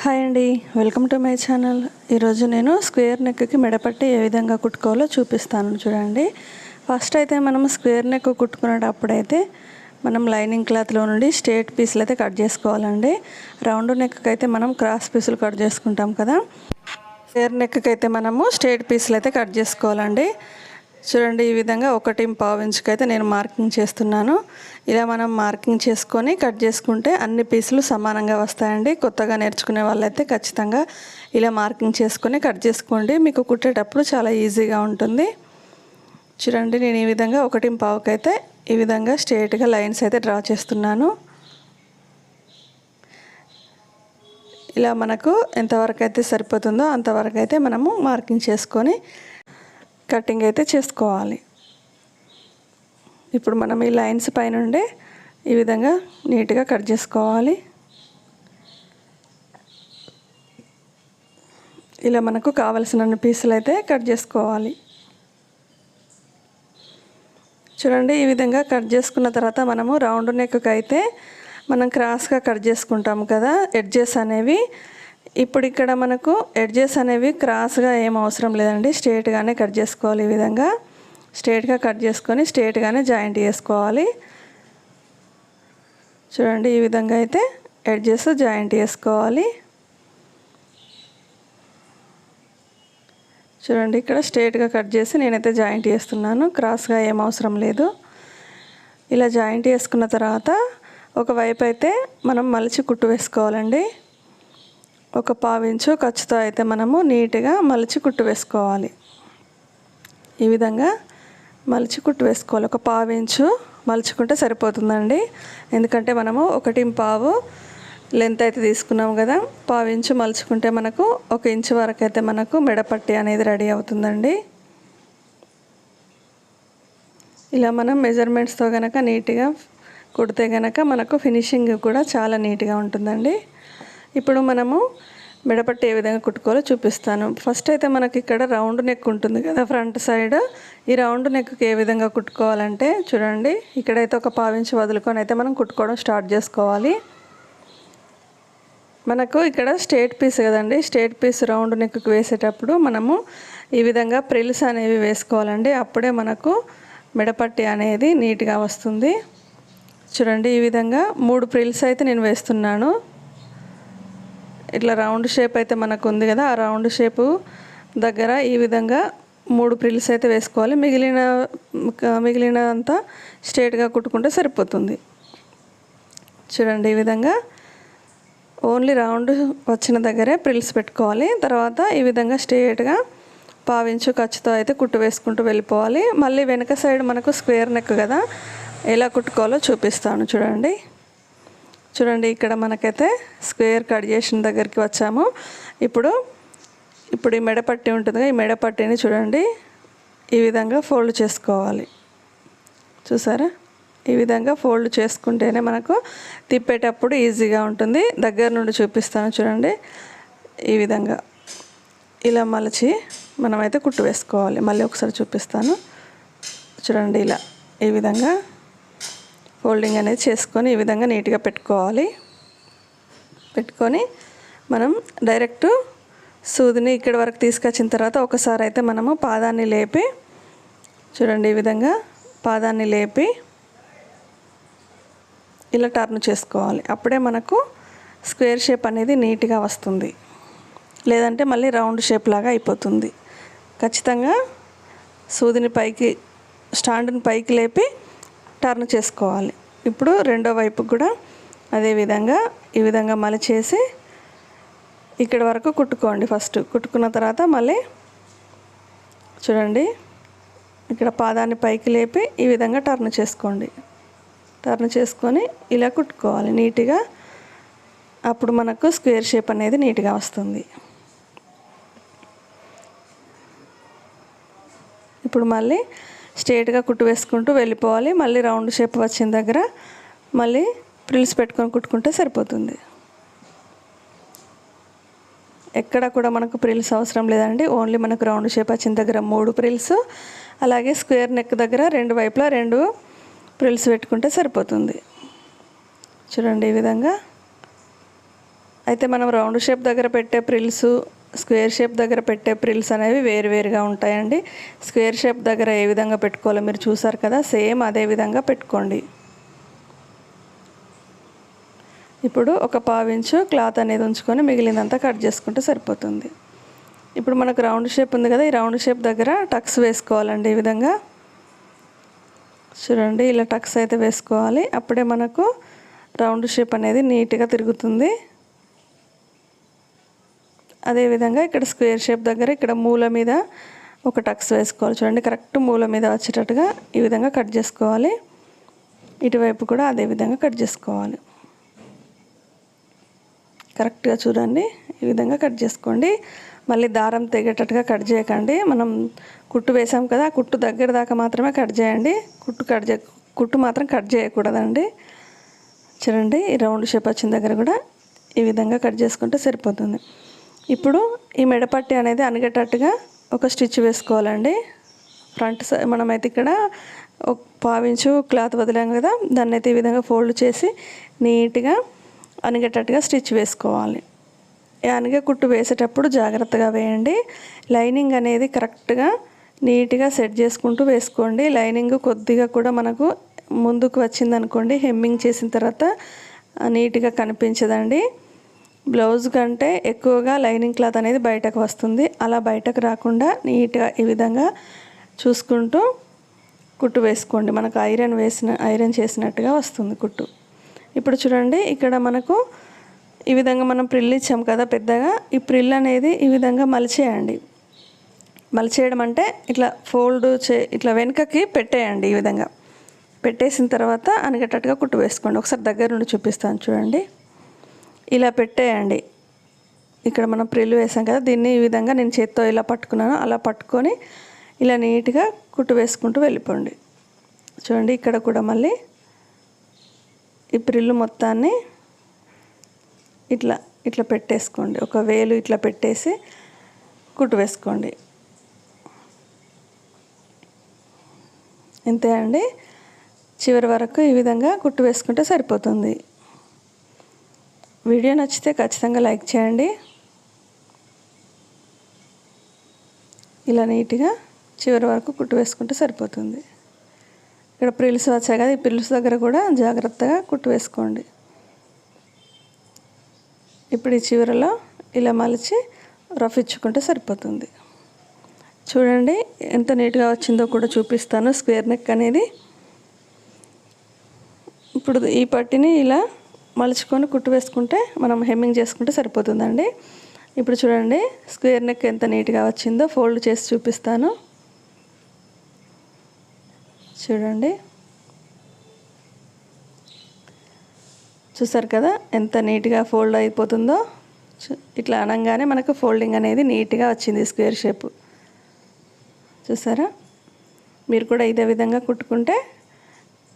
Hi అండి. Welcome to my channel. ఈరోజు నేను స్క్వేర్ నెక్కి మెడపట్టి ఏ విధంగా కుట్టుకోవాలో చూపిస్తాను చూడండి. ఫస్ట్ అయితే మనం స్క్వేర్ నెక్ కుట్టుకునేటప్పుడైతే మనం లైనింగ్ క్లాత్లో నుండి స్ట్రేట్ పీసులు అయితే కట్ చేసుకోవాలండి. రౌండ్ నెక్కి అయితే మనం క్రాస్ పీసులు కట్ చేసుకుంటాం కదా. స్క్వేర్ నెక్కి అయితే మనము స్ట్రేట్ పీసులు అయితే కట్ చేసుకోవాలండి. చూడండి ఈ విధంగా ఒకటి పావు ఇంచుకైతే అయితే నేను మార్కింగ్ చేస్తున్నాను. ఇలా మనం మార్కింగ్ చేసుకొని కట్ చేసుకుంటే అన్ని పీసులు సమానంగా వస్తాయండి. కొత్తగా నేర్చుకునే వాళ్ళైతే ఖచ్చితంగా ఇలా మార్కింగ్ చేసుకొని కట్ చేసుకోండి. మీకు కుట్టేటప్పుడు చాలా ఈజీగా ఉంటుంది. చూడండి నేను ఈ విధంగా ఒకటి పావుకైతే ఈ విధంగా స్ట్రేట్గా లైన్స్ అయితే డ్రా చేస్తున్నాను. ఇలా మనకు ఎంతవరకు అయితే సరిపోతుందో అంతవరకు అయితే మనము మార్కింగ్ చేసుకొని కటింగ్ అయితే చేసుకోవాలి. ఇప్పుడు మనం ఈ లైన్స్ పైనుండే ఈ విధంగా నీట్గా కట్ చేసుకోవాలి. ఇలా మనకు కావలసిన పీసులు అయితే కట్ చేసుకోవాలి. చూడండి ఈ విధంగా కట్ చేసుకున్న తర్వాత మనము రౌండ్ నెక్కి అయితే మనం క్రాస్గా కట్ చేసుకుంటాము కదా ఎడ్జెస్ అనేవి ఇప్పుడు ఇక్కడ మనకు ఎడ్జెస్ అనేవి క్రాస్గా ఏం అవసరం లేదండి. స్ట్రేట్గానే కట్ చేసుకోవాలి ఈ విధంగా. స్ట్రేట్గా కట్ చేసుకొని స్ట్రేట్గానే జాయింట్ చేసుకోవాలి. చూడండి ఈ విధంగా అయితే ఎడ్జెస్ జాయింట్ చేసుకోవాలి. చూడండి ఇక్కడ స్ట్రేట్గా కట్ చేసి నేనైతే జాయింట్ చేస్తున్నాను. క్రాస్గా ఏం అవసరం లేదు. ఇలా జాయింట్ చేసుకున్న తర్వాత ఒకవైపు అయితే మనం మలిచి కుట్టు వేసుకోవాలండి. ఒక పావించు ఖర్చుతో అయితే మనము నీట్గా మలిచి కుట్టు వేసుకోవాలి. ఈ విధంగా మలిచి కుట్టు వేసుకోవాలి. ఒక పావించు మలుచుకుంటే సరిపోతుందండి. ఎందుకంటే మనము ఒకటి పావు లెంత్ అయితే తీసుకున్నాం కదా. పావు ఇంచు మలుచుకుంటే మనకు ఒక ఇంచు వరకు అయితే మనకు మెడపట్టి అనేది రెడీ అవుతుందండి. ఇలా మనం మెజర్మెంట్స్తో కనుక నీట్గా కుడితే కనుక మనకు ఫినిషింగ్ కూడా చాలా నీట్గా ఉంటుందండి. ఇప్పుడు మనము మెడపట్టి ఏ విధంగా కుట్టుకోవాలో చూపిస్తాను. ఫస్ట్ అయితే మనకి ఇక్కడ రౌండ్ నెక్ ఉంటుంది కదా ఫ్రంట్ సైడ్. ఈ రౌండ్ నెక్కి ఏ విధంగా కుట్టుకోవాలంటే చూడండి ఇక్కడైతే ఒక పావించి వదులుకొని అయితే మనం కుట్టుకోవడం స్టార్ట్ చేసుకోవాలి. మనకు ఇక్కడ స్టేట్ పీస్ కదండి స్టేట్ పీస్ రౌండ్ నెక్కి వేసేటప్పుడు మనము ఈ విధంగా ప్రిల్స్ అనేవి వేసుకోవాలండి. అప్పుడే మనకు మెడపట్టి అనేది నీట్గా వస్తుంది. చూడండి ఈ విధంగా మూడు ప్రిల్స్ అయితే నేను వేస్తున్నాను. ఇట్లా రౌండ్ షేప్ అయితే మనకు ఉంది కదా ఆ రౌండ్ షేపు దగ్గర ఈ విధంగా మూడు ప్రిల్స్ అయితే వేసుకోవాలి. మిగిలిన మిగిలిన అంతా స్ట్రేట్గా కుట్టుకుంటే సరిపోతుంది. చూడండి ఈ విధంగా ఓన్లీ రౌండ్ వచ్చిన దగ్గరే ప్రిల్స్ పెట్టుకోవాలి. తర్వాత ఈ విధంగా స్ట్రేట్గా పావించు ఖర్చుతో అయితే కుట్టు వేసుకుంటూ వెళ్ళిపోవాలి. మళ్ళీ వెనక సైడ్ మనకు స్క్వేర్ నెక్ కదా ఎలా కుట్టుకోవాలో చూపిస్తాను చూడండి. చూడండి ఇక్కడ మనకైతే స్క్వేర్ కట్ చేసిన దగ్గరికి వచ్చాము. ఇప్పుడు ఇప్పుడు ఈ మెడపట్టి ఉంటుంది ఈ మెడపట్టిని చూడండి. ఈ విధంగా ఫోల్డ్ చేసుకోవాలి. చూసారా? ఈ విధంగా ఫోల్డ్ చేసుకుంటేనే మనకు తిప్పేటప్పుడు ఈజీగా ఉంటుంది. దగ్గర నుండి చూపిస్తాను చూడండి. ఈ విధంగా. ఇలా మలిచి మనమైతే కుట్టు వేసుకోవాలి. మళ్ళీ ఒకసారి చూపిస్తాను. చూడండి ఇలా ఈ విధంగా ఫోల్డింగ్ అనేది చేసుకొని ఈ విధంగా నీట్గా పెట్టుకోవాలి. పెట్టుకొని మనం డైరెక్ట్ సూదిని ఇక్కడి వరకు తీసుకొచ్చిన తర్వాత ఒకసారి అయితే మనము పాదాన్ని లేపి చూడండి ఈ విధంగా పాదాన్ని లేపి ఇలా టర్న్ చేసుకోవాలి. అప్పుడే మనకు స్క్వేర్ షేప్ అనేది నీట్గా వస్తుంది. లేదంటే మళ్ళీ రౌండ్ షేప్ లాగా అయిపోతుంది. ఖచ్చితంగా సూదిని పైకి స్టాండ్ని పైకి లేపి టర్న్ చేసుకోవాలి. ఇప్పుడు రెండో వైపు కూడా అదే విధంగా ఈ విధంగా మలిచేసి ఇక్కడ వరకు కుట్టుకోండి ఫస్ట్. కుట్టుకున్న తర్వాత మళ్ళీ చూడండి ఇక్కడ పాదాన్ని పైకి లేపి ఈ విధంగా టర్న్ చేసుకోండి. టర్న్ చేసుకొని ఇలా కుట్టుకోవాలి నీట్గా. అప్పుడు మనకు స్క్వేర్ షేప్ అనేది నీట్గా వస్తుంది. ఇప్పుడు మళ్ళీ స్ట్రేట్గా కుట్టు వేసుకుంటూ వెళ్ళిపోవాలి. మళ్ళీ రౌండ్ షేప్ వచ్చిన దగ్గర మళ్ళీ ప్రిల్స్ పెట్టుకొని కుట్టుకుంటే సరిపోతుంది. ఎక్కడ కూడా మనకు ప్రిల్స్ అవసరం లేదండి. ఓన్లీ మనకు రౌండ్ షేప్ వచ్చిన దగ్గర మూడు ప్రిల్స్ అలాగే స్క్వేర్ నెక్ దగ్గర రెండు వైపులా రెండు ప్రిల్స్ పెట్టుకుంటే సరిపోతుంది. చూడండి ఈ విధంగా. అయితే మనం రౌండ్ షేప్ దగ్గర పెట్టే ప్రిల్స్ స్క్వేర్ షేప్ దగ్గర పెట్టే ప్రిల్స్ అనేవి వేరువేరుగా ఉంటాయండి. స్క్వేర్ షేప్ దగ్గర ఏ విధంగా పెట్టుకోవాలో మీరు చూసారు కదా సేమ్ అదే విధంగా పెట్టుకోండి. ఇప్పుడు ఒక పావించు క్లాత్ అనేది ఉంచుకొని మిగిలినంతా కట్ చేసుకుంటే సరిపోతుంది. ఇప్పుడు మనకు రౌండ్ షేప్ ఉంది కదా ఈ రౌండ్ షేప్ దగ్గర టక్స్ వేసుకోవాలండి ఈ విధంగా. చూడండి ఇలా టక్స్ అయితే వేసుకోవాలి. అప్పుడే మనకు రౌండ్ షేప్ అనేది నీట్గా తిరుగుతుంది. అదేవిధంగా ఇక్కడ స్క్వేర్ షేప్ దగ్గర ఇక్కడ మూల మీద ఒక టక్స్ వేసుకోవాలి. చూడండి కరెక్ట్ మూల మీద వచ్చేటట్టుగా ఈ విధంగా కట్ చేసుకోవాలి. ఇటువైపు కూడా అదే విధంగా కట్ చేసుకోవాలి. కరెక్ట్గా చూడండి ఈ విధంగా కట్ చేసుకోండి. మళ్ళీ దారం తెగేటట్టుగా కట్ చేయకండి. మనం కుట్టు వేసాం కదా ఆ కుట్టు దగ్గర దాకా మాత్రమే కట్ చేయండి. కుట్టు కట్ చే కుట్టు మాత్రం కట్ చేయకూడదండి. చూడండి ఈ రౌండ్ షేప్ వచ్చిన దగ్గర కూడా ఈ విధంగా కట్ చేసుకుంటే సరిపోతుంది. ఇప్పుడు ఈ మెడపట్టి అనేది అనగేటట్టుగా ఒక స్టిచ్ వేసుకోవాలండి. ఫ్రంట్ సైడ్ మనమైతే ఇక్కడ ఒక పావించు క్లాత్ వదిలాం కదా దాన్ని అయితే ఈ విధంగా ఫోల్డ్ చేసి నీట్గా అనిగేటట్టుగా స్టిచ్ వేసుకోవాలి. ఈ అనిగే కుట్టు వేసేటప్పుడు జాగ్రత్తగా వేయండి. లైనింగ్ అనేది కరెక్ట్గా నీట్గా సెట్ చేసుకుంటూ వేసుకోండి. లైనింగ్ కొద్దిగా కూడా మనకు ముందుకు వచ్చిందనుకోండి హెమ్మింగ్ చేసిన తర్వాత నీట్గా కనిపించదండి. బ్లౌజ్ కంటే ఎక్కువగా లైనింగ్ క్లాత్ అనేది బయటకు వస్తుంది. అలా బయటకు రాకుండా నీట్గా ఈ విధంగా చూసుకుంటూ కుట్టు వేసుకోండి. మనకు ఐరన్ వేసిన ఐరన్ చేసినట్టుగా వస్తుంది కుట్టు. ఇప్పుడు చూడండి ఇక్కడ మనకు ఈ విధంగా మనం ప్రిల్ ఇచ్చాం కదా పెద్దగా. ఈ ప్రిల్ అనేది ఈ విధంగా మలిచేయండి. మలిచేయడం అంటే ఇట్లా ఫోల్డ్ చే ఇట్లా వెనుకకి పెట్టేయండి ఈ విధంగా. పెట్టేసిన తర్వాత అనిగేటట్టుగా కుట్టు వేసుకోండి. ఒకసారి దగ్గర నుండి చూపిస్తాను చూడండి. ఇలా పెట్టేయండి. ఇక్కడ మనం ప్రిల్లు వేసాం కదా దీన్ని ఈ విధంగా నేను చేత్తో ఇలా పట్టుకున్నాను. అలా పట్టుకొని ఇలా నీట్గా కుట్టు వేసుకుంటూ వెళ్ళిపోండి. చూడండి ఇక్కడ కూడా మళ్ళీ ఈ ప్రిల్లు మొత్తాన్ని ఇట్లా ఇట్లా పెట్టేసుకోండి. ఒక వేలు ఇట్లా పెట్టేసి కుట్టు వేసుకోండి. అంతే అండి. చివరి వరకు ఈ విధంగా కుట్టు వేసుకుంటే సరిపోతుంది. వీడియో నచ్చితే ఖచ్చితంగా లైక్ చేయండి. ఇలా నీట్గా చివరి వరకు కుట్టు వేసుకుంటే సరిపోతుంది. ఇక్కడ ప్రిల్స్ వచ్చాయి కదా ఈ ప్రిల్స్ దగ్గర కూడా జాగ్రత్తగా కుట్టు వేసుకోండి. ఇప్పుడు ఈ చివరలో ఇలా మలిచి రఫ్ ఇచ్చుకుంటే సరిపోతుంది. చూడండి ఎంత నీట్గా వచ్చిందో కూడా చూపిస్తాను స్క్వేర్ నెక్ అనేది. ఇప్పుడు ఈ పట్టిని ఇలా మలుచుకొని కుట్టు వేసుకుంటే మనం హెమ్మింగ్ చేసుకుంటే సరిపోతుందండి. ఇప్పుడు చూడండి స్క్వేర్ నెక్ ఎంత నీట్గా వచ్చిందో ఫోల్డ్ చేసి చూపిస్తాను. చూడండి. చూసారు కదా ఎంత నీట్గా ఫోల్డ్ అయిపోతుందో? ఇట్లా అనగానే మనకు ఫోల్డింగ్ అనేది నీట్గా వచ్చింది స్క్వేర్ షేప్. చూసారా? మీరు కూడా ఇదే విధంగా కుట్టుకుంటే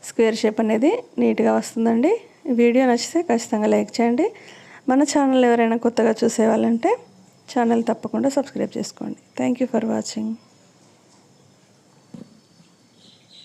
స్క్వేర్ షేప్ అనేది నీట్గా వస్తుందండి. వీడియో నచ్చితే ఖచ్చితంగా లైక్ చేయండి. మన ఛానల్ ఎవరైనా కొత్తగా చూసేవాళ్ళంటే ఛానల్ తప్పకుండా సబ్స్క్రైబ్ చేసుకోండి. Thank you for watching